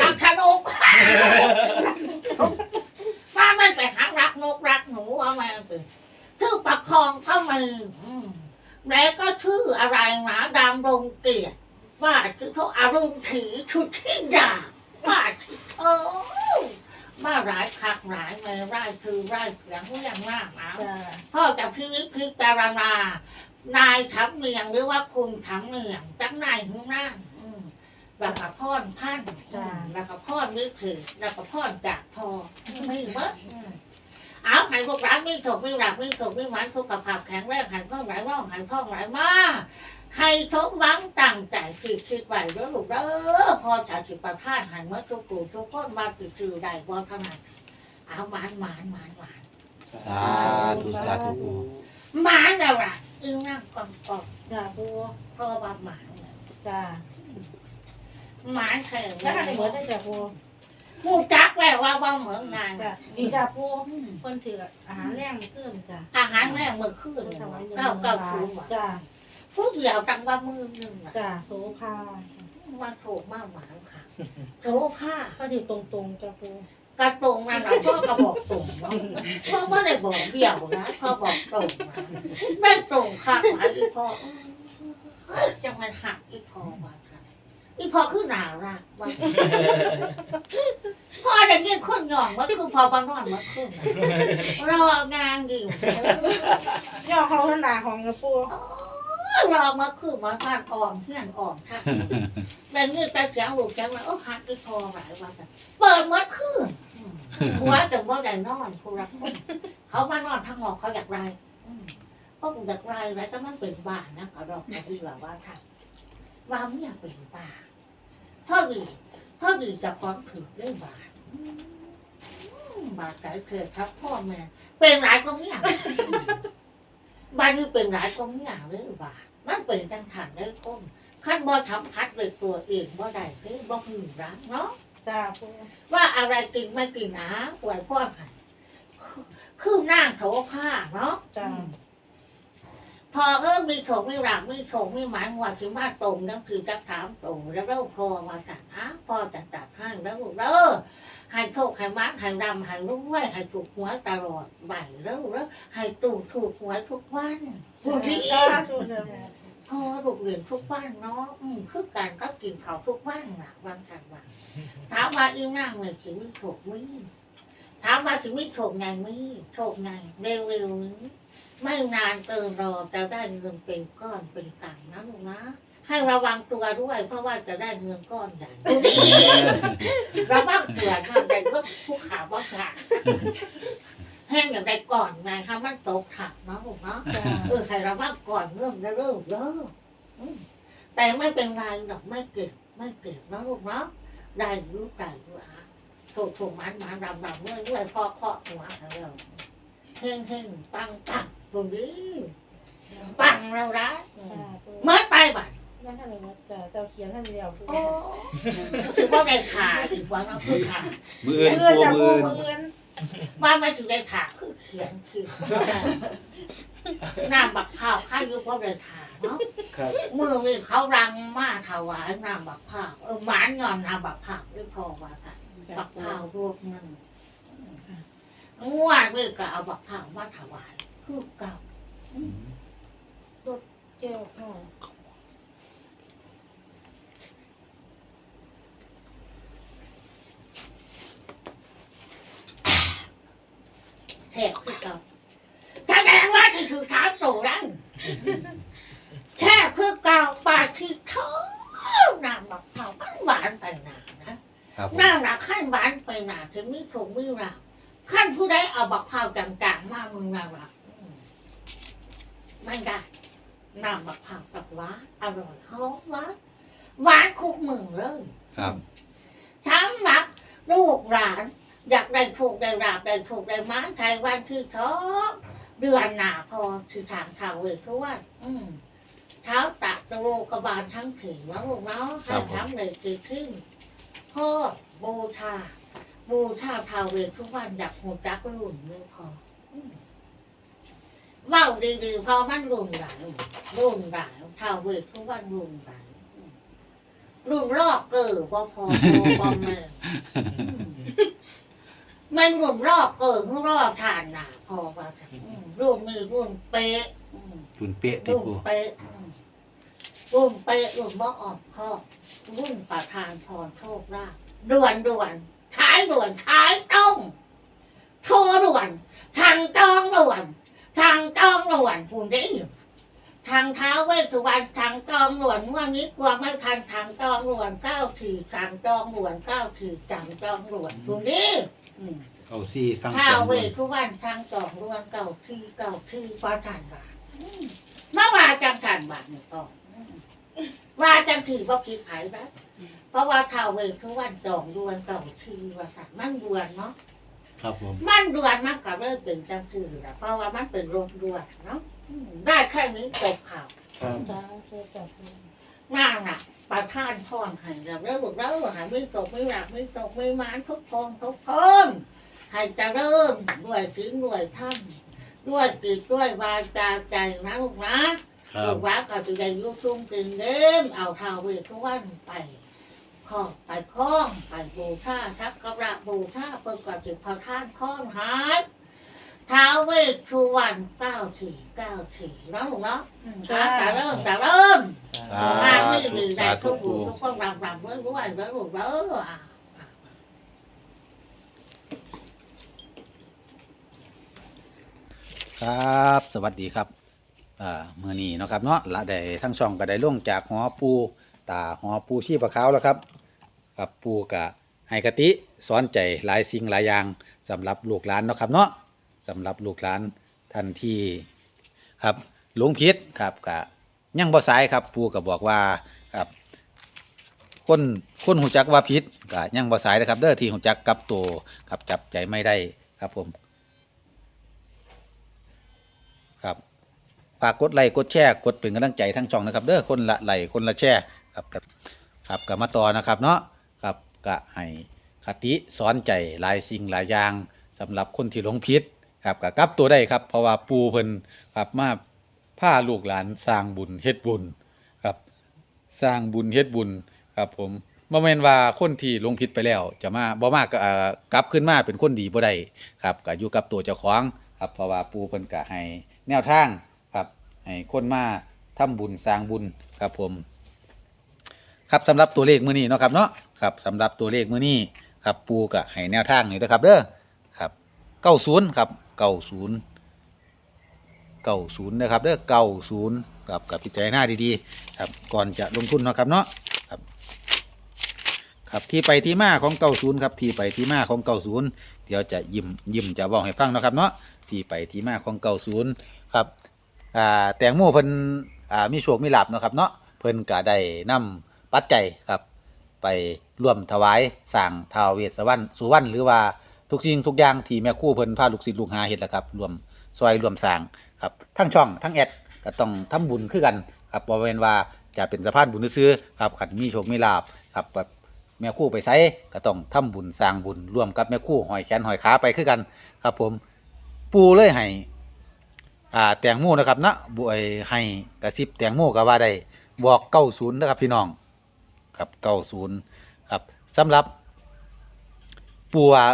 รักชนกว่ามันไปหารักนกรักหนูว่ามันเป็นชื่อประคองเข้ามืออืมแล้วก็ชื่ออะไรหนาดำรงเกียรติว่าชื่อเขาอารมณ์ถือชุดที่ดาว่าที่เออมาหลายคักหลายเมร่ายคือร่ายเสียงผู้ยังมากนะจ้าพ่อจะพินิจพิจารณานายทับเมียงหรือว่าคุณทับเมียงจังนายข้างหน้าอืม แล้วก็พ่อนพันอืมแล้วก็พ่อนนึกถึงแล้วก็พ่อนจากพอไม่เบิดอืมเอาใหายพวกร้านไม่ถกไม่หลับไม่ถกไม่หวานสุขภาพแข็งแรงหายท้องไหลร่องหายท้องไหลมาให้ทบหวังตั้งใจคิดคิดไว้เด้อลูกเด้อพอจะสิประทานใหายเมื่อทุกกูทุกคนมาติดสื่อได้บ่เท่านั้นเอาหวานหวานหวานหวาน สาธุสาธุปูหมาแล้วล่ะอึ้งนั่งกองกองจ้าปูก็ว่าหมาเนี่ยจ้า หมาแข็งแล้วกันในเหมือนได้จ้าปูมูจักแล้วว่าว่าเหมือนงานจ้าดีจ้าปูเพิ่นถืออาหารแรงขึ้นจ้าอาหารแม่เมื่อคืนเพิ่นเนี่ยทำไว้เก้าเก้าคืนว่ะจ้าพูดเดียวจังว่ามือหนึ่งอะจ้าโซภามาโถมากหมาค่ะโถผ้าเขาถือตรงๆจ้าปูกระตรงนั่นเราพ่อกระบอกตรงเนาะพ่อไม่ได้บอกเบี้ยวนะพ่อบอกตรงนะไม่ตรงค่ะหมาอีพ่อเอ้ยจังมันหักอีพ่อว่าค่ะ อีพอคือหนารักว่าพ่อได้ยคนหย่องว่าคือพอบางนอนเมื่อคืนน่ะรองานอยู่ย่อเขาขนาดของกระปูรอมื่อคืนมาบ้านอ่อนเพื่อนอ่อนค่ะแต่นี่แต่เสียงลูกจังว่าโอ้หักอีพอหลายวันเปิดมื่อคือหัวแต่ว่าได้นอนคุรักเขามานอนทั้งหอกเขาอยากไรอืมพวกอยากไรไรก็มันเป็นบ้านนะเขาดอกเขาดีกว่าว่าค่ะ ว่าไม่อยากเป็นบ้านเท่าดีเท่าดีจะความถือได้บ้านบาดใจเกิดครับพ่อแม่เป็นหลายก็ไม่อยากบ้านนี้เป็นหลายก็ไม่อยากเลยบาดมันเป็นจังขันเลยคมขั้นบ่ทำพัดเลยตัวเองบ่ได้เลยบ่หืมรักเนาะจ้าปูว่าอะไรกินไม่กินอะป่วยพ่อไข่คือนั่งโถผ้าเนาะจ้า พอเออมีโถมีหลักมีโถมีหมายว่าถึงมาตรงนั่นคือจะถามตรงแล้วเราพอมาจัดอะพอจะจัดให้แล้วลูกเด้อให้โชคให้มักให้รำให้รุ่งไวยให้ถูกหวยตลอดใบแล้วแล้วให้ตู่ถูกหวยทุกวันพูดดีพอลูกเรียนทุกวันเนาะอืมคือการก็กินเขาวทุกวันหน่ะวันกันวันถามว่าอีนั่งเนี่ยถึงมีโชคมี ถามว่าถึงมีโชคไงมีโชคไงเร็วๆนี้ไม่นานเกินรอจะได้เงินเป็นก้อนเป็นกำนะลูกนะให้ระวังตัวด้วยเพราะว่าจะได้เงินก้อนใหญ่ดูดีเราบ้างเตือนทำใจก็ผู้ขาว่าขาดแห้งอย่างไรก่อนไงคะมันตกถักเนาะลูกเนาะจ้าเออใครเราบ้างก่อนเริ่มแล้วเริ่มเริ่มอืมแต่ไม่เป็นไรหรอกไม่เก็บไม่เก็บเนาะลูกเนาะได้อรู้ได้อยู่อะ ถูกถูกมันมันรำรำเมื่อยเมื่อยพอเคาะหัวแล้วเฮงเฮงปังปังตรงนี้ปังเราละอืมจ้าปูเมื่อไปบ่ะนั่นท่านเลยจ้าเจ้าเขียนท่านเดียวโอ้ถือว่าได้ขาถือว่าเราคือขามือเพื่อนมือเพื่อนว่ามันถึงได้ถาคือเขียนคือหน้ำบักข้าวข้ายุเพราะได้ถาเนาะมือนี่เขารังมาถวายน้ำบักข้าวเออหวานงอนน้ำบักข้าวไม่พอว่าค่ะ บักข้าวรวบนึงงวดนี่ก็เอาบักข้าวมาถวายคือเก่าแก้วข้าวแทบคือเก่าแสดงว่าที่ถือถามโตแล้วแค่คือเก่าปากที่เท่าน้ำบักข้าวมันหวานไปหนานะ ครับผม น่ารักขั้นหวานไปหนาถึงมีถูกมีรักขั้นผู้ใดเอาบักพร้าวจางๆมามึงน่ารักอืมไม่ได้ น้ำบักพร้าวตักหวานอร่อยหอมหวานหวานคุกมือเลยครับทั้งมักลูกหลาน อยากได้ถูกได้ราบได้ถูกได้ม้านไทยวันที่ท้องเดือนหนาพอคือทางเท้าเวทคือว่า อืมเท้าตะตะโลกบาลทั้งถีว่าลูกเนาะให้ทั้งเลยคือขึ้นพ่อบูชาบูชาทาวเวททุกวันอยากหูจักรุ่นไม่พออืม เว้าดีๆพอมันรุ่นหลายรุ่นหลายทาวเวททุกวันรุ่นหลายรุ่นรอบเกิดพอพอพอพอแม่มันรุ่นรอบเกิดรุ่นรอบทานหนาพอว่าอืมรุ่นมือรุ่นเป๊ะรุ่นเป๊ะติรุ่ปูเป๊ะรุ่นเป๊ะรุ่นบ่ออกข้อรุ่นประทานพรโชคลาภด่วนด่วนขายด่วนขายต้องโทรด่วนทางจองด่วน ทางจองด่วนคุณได้ยินทางเท้าเวสสุวรรณทางจองด่วนวันนี้กลัวไม่ทันทางจองด่วนเก้าทีทางจองด่วนเก้าทีทางจองด่วนคุณดิอืมเอาซี่สั่งท้าจวองเวสสุวรรณทางจองด่วนเก้าทีเก้าทีฟ้าทานบาทอืมมาว่าจังการบาทนี่ก็อืมว่าจังทีบ่คิดไผนะเพราะว่าท้าวเวสสุวรรณจองด่วนเก้าทีว่าสั่นมันด่วนเนาะ ครับผม มันด่วนมากกับเรื่องเป็นจังคือแหละเพราะว่ามันเป็นรถด่วนเนาะอืมได้แค่นี้จบข่าวครับสาธุจ้ะปูน่าหนักประท่านพรให้เราเรื่องบุกเรื่องหาไม่ตกไม่หลับไม่ตกไม่มานทุกคนทุกคนให้เจะเริ่มด้วยสิ่งด้วยท่านด้วยจิตด้วยวาจาใจนะลูกนะ ครับลูกว่าก็จะได้อยุ่ซุ่มกินเกมเอาเท้าเวททุกวันไป ขอไปคล้องไปบูชาทักกระบูชาเปิดกับจิตพอท่านคล้องหายท้าวเวสสุวรรณเก้าสี่เก้าสี่เนาะลูกเนาะอืมอะแต่เริ่มแต่เริ่มสาทางที่ธุดีใจสาทุธุกปูผู้ทุกคนรำรำเรื่อยเรื่อยเรื่อยเรื่อยอะครับ สวัสดีครับอ่าเมื่อนี้เนาะครับเนาะละได้ทั้งช่องก็ได้ลงจากหอปู ตาหอปูชีพะขาวแล้วครับครับปูกะให้กติสอนใจหลายสิ่งหลายอย่างสำหรับลูกหลานเนาะครับเนาะสำหรับลูกหลานท่านที่ครับหลงผิดครับกะยังบ่สายครับปูก็บอกว่าครับคนคนหูจักว่าผิดก็ยังบ่สายนะครับ เด้อที่หูจักกลับตัวครับจับใจไม่ได้ครับผมครับฝากกดไลค์กดแชร์กดเป็นกำลังใจทั้งช่องนะครับ เด้อคนละไลค์คนละแชร์ ครับครับกับมาต่อนะครับเนาะครับก็ให้คติสอนใจหลายสิ่งหลายอย่างสำหรับคนที่หลงผิดครับก็กลับตัวได้ครับ เพราะว่าปูเพิ่นครับมาพาลูกหลานสร้างบุญเฮ็ดบุญครับ สร้างบุญเฮ็ดบุญครับผมบ่แม่นว่าคนที่ลงผิดไปแล้ว จะมาบ่มากก็อ่อกลับขึ้นมาเป็นคนดีบ่ได้ครับก็อยู่กับตัวเจ้าของครับเพราะว่าปูเพิ่นก็ให้แนวทางครับให้คนมาทำบุญสร้างบุญครับผม ครับสำหรับตัวเลขมื้อนี้เนาะครับเนาะครับสำหรับตัวเลขมื้อนี้ครับปูก็ให้แนวทางนี่นะครับเด้อครับ90ครับ90 90นย์เก้าศูนย์นะครับเด้อ90ครับกับพิจารณาดีๆครับก่อนจะลงทุนเนาะครับเนาะครับครับที่ไปที่มาของเก้าศูนย์ครับที่ไปที่มาของเก้าศูนย์เดี๋ยวจะยิ้มยิ้มจะบอกให้ฟังเนาะครับเนาะที่ไปที่มาของเก้าศูนย์ครับอ่าแตงโมเพิ่นอ่ามีโชคมีลาบเนาะครับเนาะเพิ่นก็ได้นำ ปัจจัยครับ ไปร่วมถวายสร้างทาวเวสสวรรณสุวรรณหรือว่าทุกสิ่งทุกอย่างที่แม่คู่เพิ่นพาลูกศิษย์ลูกหาเฮ็ดแหละครับรวมซอยรวมสร้างครับทั้งช่องทั้งแอดก็ต้องทำบุญคือกันครับบ่แม่นว่าจะเป็นสะพานบุญซื้อครับขันมีโชคมีลาบครับแบบแม่คู่ไปไสก็ต้องทำบุญสร้างบุญร่วมกับแม่คู่หอยแขนหอยขาไปคือกัน ครับผมปูเลยให้อ่าแตงโมนะครับนะบวยให้กระซิบแตงโมก็ว่าได้บอกเก้าศูนย์นะครับพี่น้อง ครับเก้าศูนย์ครับสำหรับปูว่า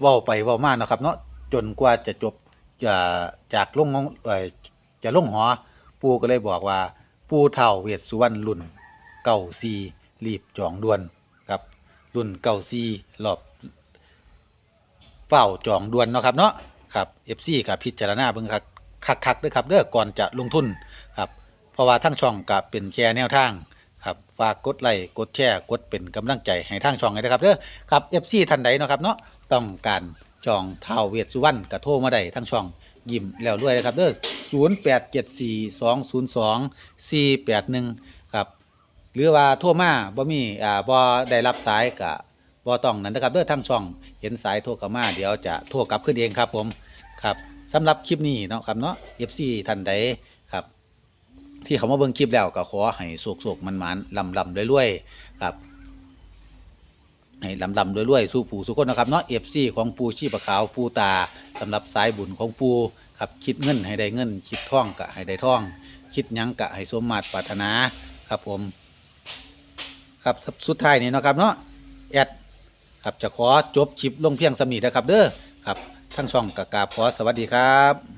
เว้าไปเว้ามาเนาะครับ เนาะจนกว่าจะจบจะจากลงของเอ่อจะลงหอ ปูก็เลยบอกว่าปูเท่าเวทสุวรรณรุ่นเก่าซีรีบจองด่วนครับ รุ่นเก่าซีรอบเฝ้าจองด่วนเนาะครับเนาะครับเอฟซีกับพิจารณาเบิ่งครับคักๆด้วยครับเด้อก่อนจะลงทุนครับ เพราะว่าทั้งช่องกับเป็นแค่แนวทาง ครับฝากกดไลค์กดแชร์กดเป็นกำลังใจให้ทางช่องให้นะครับเด้อครับเอฟซีท่านใดเนาะครับเนาะต้องการจองเท่าเวทสุวรรณกระโทรมาได้ทั้งช่องยิ้มแล้วด้วยนะครับเด้อ0 8 7 4 2 0 2 4 8 1ครับหรือว่าโทรมาบ่มีอ่าบ่ได้รับสายก็บ่ต้องนั่นนะครับเด้อทางช่องเห็นสายโทรเข้ามาเดี๋ยวจะโทรกลับขึ้นเองครับผมครับสำหรับคลิปนี้เนาะครับเนาะ FC ท่านใด ที่เขามาเบิ่งคลิปแล้วก็ขอให้โศกๆมันๆลำๆรวยๆครับให้ลำลำรวยๆสู้ปู่สู้คนนะครับเนาะเอฟซีของปูชีพขาวปูตาสำหรับสายบุญของปูครับคิดเงินให้ได้เงิน คิดท่องกะให้ได้ท่อง คิดยังกะให้สมมาตรปรารถนาครับผม ครับสุดท้ายนี่นะครับเนาะแอดครับจะขอจบคลิปลงเพียงสำนีนะครับ เด้อครับทั้งช่องกะกาบขอสวัสดีครับ